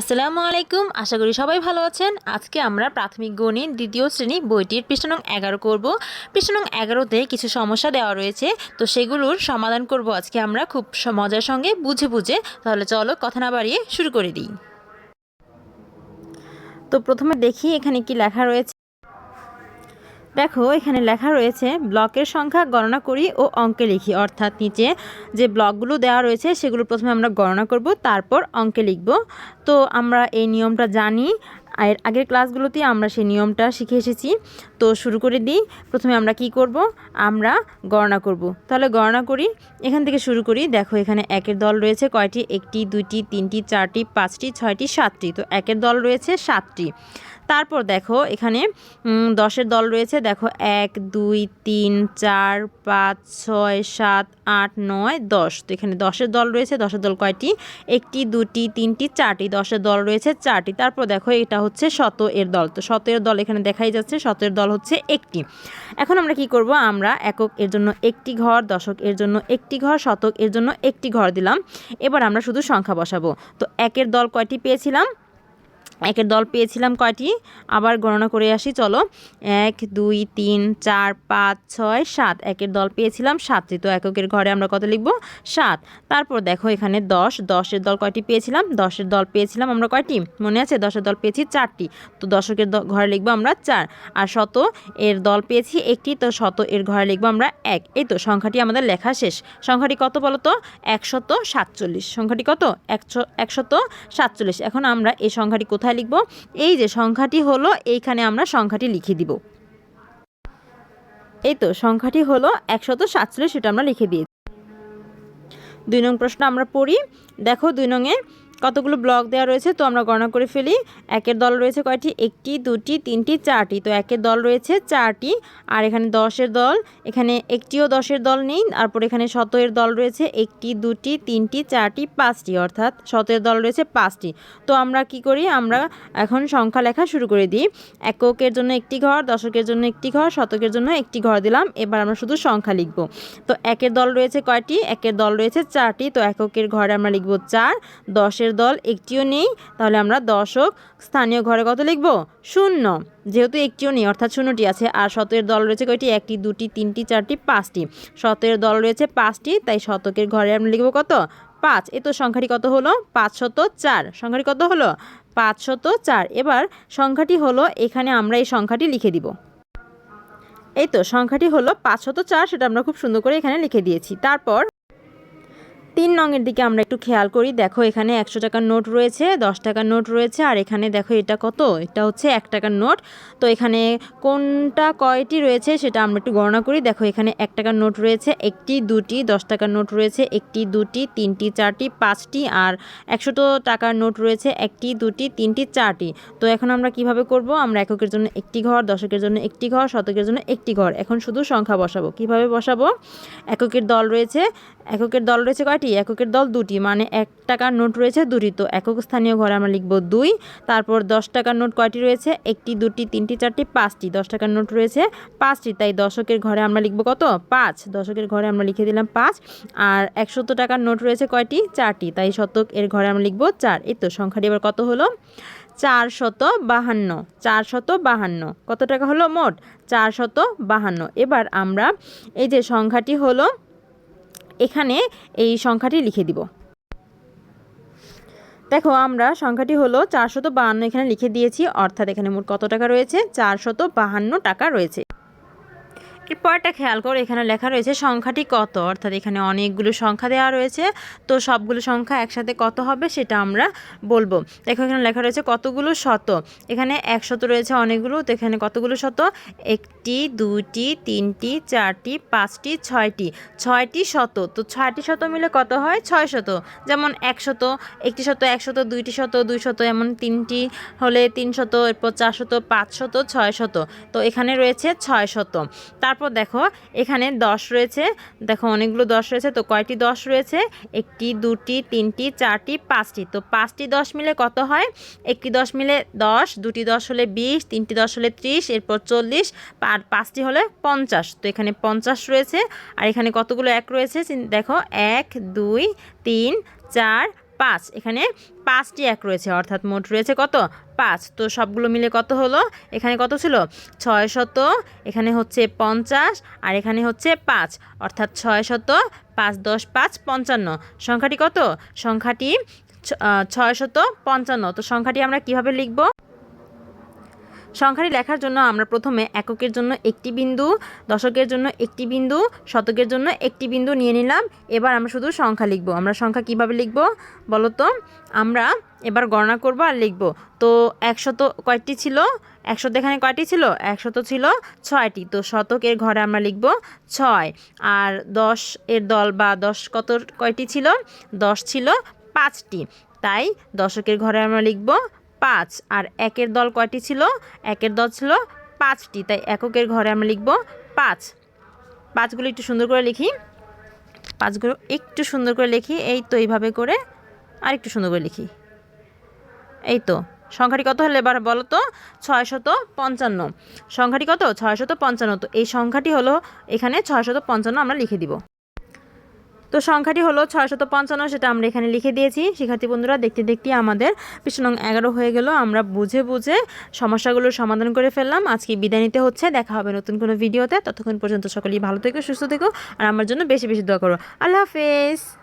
আসসালামু আলাইকুম আশা করি সবাই ভালো আছেন। আজকে আমরা প্রাথমিক গণিত দ্বিতীয় শ্রেণি বইটির পৃষ্ঠানং এগারো করব। পৃষ্ঠানং এগারোতে কিছু সমস্যা দেওয়া রয়েছে, তো সেগুলোর সমাধান করব আজকে আমরা খুব মজার সঙ্গে, বুঝে বুঝে। তাহলে চলো কথা না বাড়িয়ে শুরু করে দিই। তো প্রথমে দেখি এখানে কি লেখা রয়েছে। দেখো, এখানে লেখা রয়েছে, ব্লকের সংখ্যা গণনা করি ও অঙ্কে লিখি। অর্থাৎ নিচে যে ব্লকগুলো দেওয়া রয়েছে, সেগুলো প্রথমে আমরা গণনা করব, তারপর অঙ্কে লিখব। তো আমরা এই নিয়মটা জানি আর আগের ক্লাসগুলোতে আমরা সেই নিয়মটা শিখে এসেছি। তো শুরু করে দিই, প্রথমে আমরা কি করব? আমরা গণনা করব। তাহলে গণনা করি, এখান থেকে শুরু করি। দেখো, এখানে একের দল রয়েছে কয়টি? একটি, দুইটি, তিনটি, চারটি, পাঁচটি, ছয়টি, সাতটি। তো একের দল রয়েছে সাতটি। তারপর দেখো এখানে দশের দল রয়েছে। দেখো, এক, দুই, তিন, চার, পাঁচ, ছয়, সাত, আট, নয়, দশ। তো এখানে দশের দল রয়েছে। দশের দল কয়টি? একটি, দুটি, তিনটি, চারটি। দশের দল রয়েছে চারটি। তারপর দেখো, এটা হচ্ছে শত এর দল। তো শত এর দল এখানে দেখাই যাচ্ছে। শত এর দল হচ্ছে একটি। এখন আমরা কি করব? আমরা একক এর জন্য একটি ঘর, দশক এর জন্য একটি ঘর, শতক এর জন্য একটি ঘর দিলাম। এবার আমরা শুধু সংখ্যা বসাবো। তো একের দল কয়টি পেয়েছিলাম? একের দল পেয়েছিলাম কয়টি? আবার গণনা করে আসি, চলো। এক, দুই, তিন, চার, পাঁচ, ছয়, সাত। একের দল পেয়েছিলাম সাতটি। তো এককের ঘরে আমরা কত লিখব? সাত। তারপর দেখো এখানে দশ। দশের দল কয়টি পেয়েছিলাম? দশের দল পেয়েছিলাম আমরা কয়টি? মনে আছে? দশের দল পেয়েছি চারটি। তো দশকের ঘরে লিখব আমরা চার। আর শত এর দল পেয়েছি একটি। তো শত এর ঘরে লিখব আমরা এক। এই তো সংখ্যাটি আমাদের লেখা শেষ। সংখ্যাটি কত বলো তো? একশত সাতচল্লিশ। সংখ্যাটি কত? একশো একশত সাতচল্লিশ। এখন আমরা এই সংখ্যাটি কোথায় লিখব। এই যে সংখ্যাটি হলো, এইখানে আমরা সংখ্যাটি লিখে দিব। এই তো সংখ্যাটি হলো একশত সাতচল্লিশ, সেটা আমরা লিখে দিয়েছি। দুই নং প্রশ্ন আমরা পড়ি। দেখো দুই নংয়ে কতগুলো ব্লক দেওয়া রয়েছে, তো আমরা গণনা করে ফেলি। একের দল রয়েছে কয়টি? একটি, দুটি, তিনটি, চারটি। তো একের দল রয়েছে চারটি, আর এখানে দশের দল। এখানে একটিও দশের দল নেই, তারপর এখানে শতের দল রয়েছে একটি, দুটি, তিনটি, চারটি, পাঁচটি, অর্থাৎ শতের দল রয়েছে পাঁচটি। তো আমরা কি করি? আমরা এখন সংখ্যা লেখা শুরু করে দিই। এককের জন্য একটি ঘর, দশকের জন্য একটি ঘর, শতকের জন্য একটি ঘর দিলাম। এবার আমরা শুধু সংখ্যা লিখব। তো একের দল রয়েছে কয়টি? একের দল রয়েছে চারটি। তো এককের ঘরে আমরা লিখব চার, দশের দল একটিও নেই, তাহলে আমরা দশক স্থানীয় ঘরে কত লিখব? শূন্য। যেহেতু একটিও নেই, অর্থাৎ শূন্যটি আছে। আর শতের দল রয়েছে কয়টি? একটি, দুটি, তিনটি, চারটি, পাঁচটি। শতের দল রয়েছে পাঁচটি, তাই শতকের ঘরে আমরা লিখব কত? পাঁচ। এ তো সংখ্যাটি কত হলো? পাঁচ শত চার। সংখ্যাটি কত হলো? পাঁচশত চার। এবার সংখ্যাটি হলো, এখানে আমরা এই সংখ্যাটি লিখে দিব। এই তো, সংখ্যাটি হলো পাঁচশত চার, সেটা আমরা খুব সুন্দর করে এখানে লিখে দিয়েছি। তারপর তিন নংয়ের দিকে আমরা একটু খেয়াল করি। দেখো, এখানে একশো টাকার নোট রয়েছে, দশ টাকার নোট রয়েছে, আর এখানে দেখো এটা কত? এটা হচ্ছে এক টাকার নোট। তো এখানে কোনটা কয়টি রয়েছে সেটা আমরা একটু গণনা করি। দেখো, এখানে এক টাকার নোট রয়েছে, একটি, দুটি, দশ টাকার নোট রয়েছে, একটি, দুটি, তিনটি, চারটি, পাঁচটি, আর একশো টাকার নোট রয়েছে, একটি, দুটি, তিনটি, চারটি। তো এখন আমরা কীভাবে করব? আমরা এককের জন্য একটি ঘর, দশকের জন্য একটি ঘর, শতকের জন্য একটি ঘর। এখন শুধু সংখ্যা বসাবো। কীভাবে বসাবো? এককের দল রয়েছে, এককের দল রয়েছে কয়টি? এককের দল দুটি মানে এক টাকার নোট রয়েছে দুটি। তো একক স্থানীয় ঘরে আমরা লিখব দুই, তারপর দশ টাকার নোট কয়টি রয়েছে? একটি, দুটি, তিনটি, চারটি, পাঁচটি। দশ টাকার নোট রয়েছে পাঁচটি, তাই দশকের ঘরে আমরা লিখব কত? পাঁচ। দশকের ঘরে আমরা লিখে দিলাম পাঁচ, আর একশত টাকার নোট রয়েছে কয়টি? চারটি। তাই শতক এর ঘরে আমরা লিখব চার। এই তো সংখ্যাটি এবার কত হলো? চার শত বাহান্ন। চার শত বাহান্ন। কত টাকা হলো? মোট চার শত বাহান্ন। এবার আমরা এই যে সংখ্যাটি হলো এখানে এই সংখ্যাটি লিখে দিব। দেখো আমরা সংখ্যাটি হলো চারশত বাহান্ন এখানে লিখে দিয়েছি, অর্থাৎ এখানে মোট কত টাকা রয়েছে? চারশত বাহান্ন টাকা রয়েছে। এরপরটা খেয়াল করো, এখানে লেখা রয়েছে সংখ্যাটি কত, অর্থাৎ এখানে অনেকগুলো সংখ্যা দেওয়া রয়েছে। তো সবগুলো সংখ্যা একসাথে কত হবে সেটা আমরা বলব। দেখো এখানে লেখা রয়েছে কতগুলো শত, এখানে একশত রয়েছে অনেকগুলো, তো এখানে কতগুলো শত? একটি, দুইটি, তিনটি, চারটি, পাঁচটি, ছয়টি ছয়টি শত। তো ছয়টি শত মিলে কত হয়? ছয় শত। যেমন একশত একটি শত একশত দুইটি শত, দুই শত, এমন তিনটি হলে তিন শত, এরপর চার শত, পাঁচ শত, ছয় শত। তো এখানে রয়েছে ছয় শত। তারপর দেখো, এখানে দশ রয়েছে। দেখো, অনেকগুলো দশ রয়েছে, তো কয়টি দশ রয়েছে? একটি, দুটি, তিনটি, চারটি, পাঁচটি। তো পাঁচটি দশ মিলে কত হয়? একটি দশ মিলে দশ, দুটি দশ হলে বিশ, তিনটি দশ হলে ত্রিশ, এরপর চল্লিশ, আর পাঁচটি হলে পঞ্চাশ। তো এখানে পঞ্চাশ রয়েছে, আর এখানে কতগুলো এক রয়েছে? দেখো, এক, দুই, তিন, চার পাঁচ। এখানে পাঁচটি এক রয়েছে, অর্থাৎ মোট রয়েছে কত? পাঁচ। তো সবগুলো মিলে কত হলো? এখানে কত ছিল? ছয় শত, এখানে হচ্ছে পঞ্চাশ আর এখানে হচ্ছে পাঁচ। অর্থাৎ ছয় শত, পাঁচ দশ পাঁচ পঞ্চান্ন। সংখ্যাটি কত? সংখ্যাটি ছয় শত পঞ্চান্ন। তো সংখ্যাটি আমরা কীভাবে লিখব? সংখ্যাটি লেখার জন্য আমরা প্রথমে এককের জন্য একটি বিন্দু, দশকের জন্য একটি বিন্দু, শতকের জন্য একটি বিন্দু নিয়ে নিলাম। এবার আমরা শুধু সংখ্যা লিখব। আমরা সংখ্যা কীভাবে লিখব বলো তো? আমরা এবার গণনা করব আর লিখব। তো একশত কয়টি ছিল? একশত এখানে কয়টি ছিল? একশত ছিল ছয়টি। তো শতকের ঘরে আমরা লিখব ছয়। আর দশ এর দল বা দশ কত কয়টি ছিল? দশ ছিল পাঁচটি। তাই দশকের ঘরে আমরা লিখব পাঁচ আর একের দল কয়টি ছিল? একের দল ছিল পাঁচটি। তাই এককের ঘরে আমরা লিখব পাঁচ। পাঁচগুলো একটু সুন্দর করে লিখি। পাঁচগুলো একটু সুন্দর করে লিখি। এই তো এইভাবে করে আর একটু সুন্দর করে লিখি। এই তো, সংখ্যাটি কত হলে এবার বলো তো? ছয়শত পঞ্চান্ন। সংখ্যাটি কত? ছয়শত পঞ্চান্ন। তো এই সংখ্যাটি হলো এখানে ছয়শত পঞ্চান্ন আমরা লিখে দিব। তো সংখ্যাটি হলো ছয়শত পঞ্চান্ন, সেটা আমরা এখানে লিখে দিয়েছি। শিক্ষার্থী বন্ধুরা, দেখতে দেখতে আমাদের পৃষ্ঠ নং এগারো হয়ে গেল। আমরা বুঝে বুঝে সমস্যাগুলোর সমাধান করে ফেললাম। আজকে বিদায় নিতে হচ্ছে। দেখা হবে নতুন কোনো ভিডিওতে। ততক্ষণ পর্যন্ত সকলেই ভালো থেকো, সুস্থ থেকো, আর আমার জন্য বেশি বেশি দোয়া করো। আল্লাহ হাফেজ।